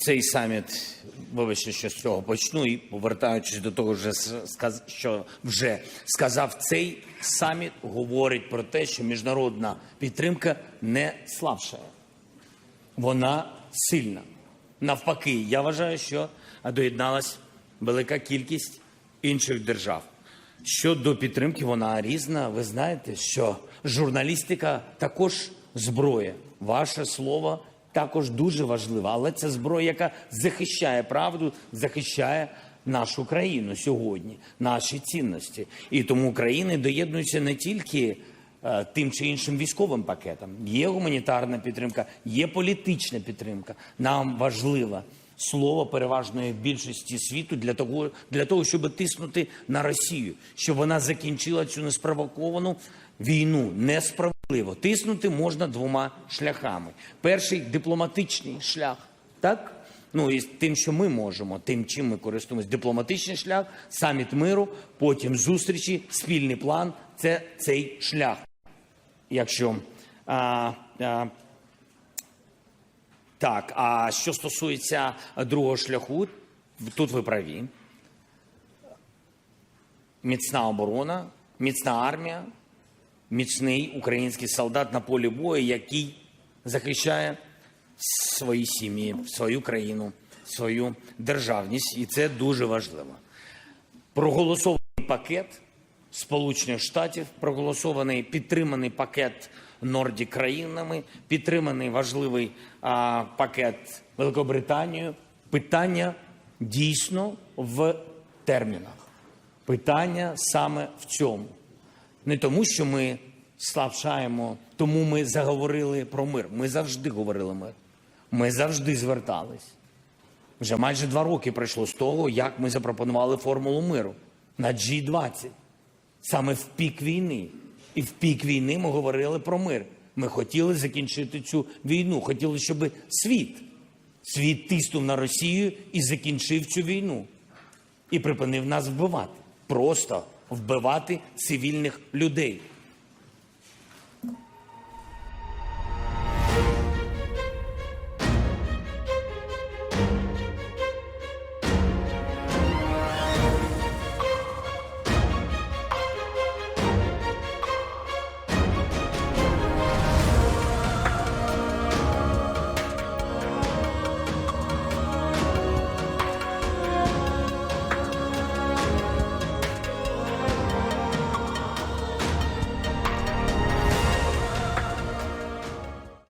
цей саміт, вибачте, що з цього почну, і повертаючись до того, що вже сказав, цей саміт говорить про те, що міжнародна підтримка не слабшає. Вона сильна. Навпаки, я вважаю, що доєдналась велика кількість інших держав. Щодо підтримки, вона різна. Ви знаєте, що журналістика також зброя. Ваше слово також дуже важливе, але це зброя, яка захищає правду, захищає нашу країну сьогодні, наші цінності. І тому країни доєднуються не тільки е, тим чи іншим військовим пакетам. Є гуманітарна підтримка, є політична підтримка. Нам важливо слово переважної більшості світу для того, для того, щоб тиснути на Росію, щоб вона закінчила цю неспровоковану війну. Несправедливо тиснути можна двома шляхами: перший дипломатичний шлях, так. Ну і тим, що ми можемо, тим, чим ми користуємось, дипломатичний шлях, саміт миру, потім зустрічі, спільний план це цей шлях. Якщо а, а, так, а що стосується другого шляху, тут ви праві. Міцна оборона, міцна армія, міцний український солдат на полі бою, який захищає свої сім'ї, свою країну, свою державність, і це дуже важливо. Проголосований пакет Сполучених Штатів, проголосований підтриманий пакет Норді країнами, підтриманий важливий а, пакет Великобританією. Питання дійсно в термінах. Питання саме в цьому. Не тому, що ми слабшаємо, тому ми заговорили про мир. Ми завжди говорили мир. Ми завжди звертались. Вже майже два роки пройшло з того, як ми запропонували формулу миру на G20. Саме в пік війни. І в пік війни ми говорили про мир. Ми хотіли закінчити цю війну. Хотіли, щоб світ, світ тиснув на Росію і закінчив цю війну. І припинив нас вбивати. Просто вбивати цивільних людей.